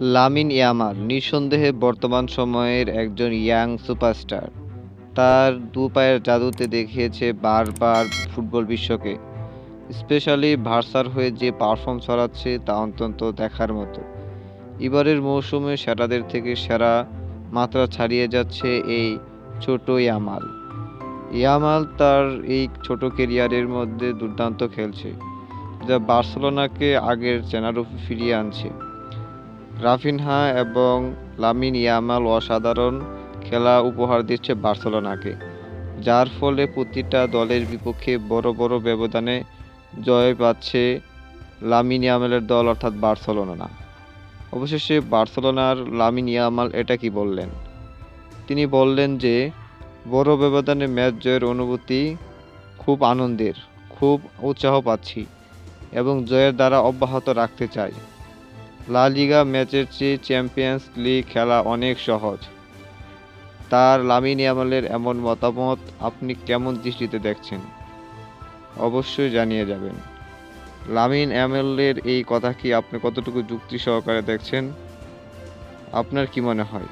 Lamine Yamal নিঃসন্দেহে বর্তমান সময়ের একজন ইয়াং সুপারস্টার। তার দু পায়ের জাদুতে দেখিয়েছে বারবার ফুটবল বিশ্বকে, স্পেশালি ভার্সার হয়ে যে পারফর্ম ছড়াচ্ছে তা অত্যন্ত দেখার মতো। এবারের মৌসুমে সেরাদের থেকে সেরা মাত্রা ছাড়িয়ে যাচ্ছে এই ছোট ইয়ামাল। ইয়ামাল তার এই ছোট কেরিয়ারের মধ্যে দুর্দান্ত খেলছে, যা বার্সেলোনাকে আগের চেনারূপে ফিরিয়ে আনছে। রাফিনহা এবং লামিন ইয়ামাল অসাধারণ খেলা উপহার দিচ্ছে বার্সেলোনাকে, যার ফলে প্রতিটা দলের বিপক্ষে বড় বড় ব্যবধানে জয় পাচ্ছে লামিন ইয়ামালের দল, অর্থাৎ বার্সেলোনা। অবশেষে বার্সেলোনার লামিন ইয়ামাল এটা কি বললেন? তিনি বললেন যে, বড় ব্যবধানে ম্যাচ জয়ের অনুভূতি খুব আনন্দের, খুব উৎসাহ পাচ্ছি এবং জয়ের দ্বারা অব্যাহত রাখতে চাই। লা লিগা ম্যাচের চেয়ে চ্যাম্পিয়ন্স লিগ খেলা অনেক সহজ। তার লামিন ইয়ামালের এমন মতামত আপনি কেমন দৃষ্টিতে দেখছেন? অবশ্যই জানিয়ে যাবেন। লামিন ইয়ামালের এই কথা কি আপনি কতটুকু যুক্তি সহকারে দেখছেন? আপনার কি মনে হয়?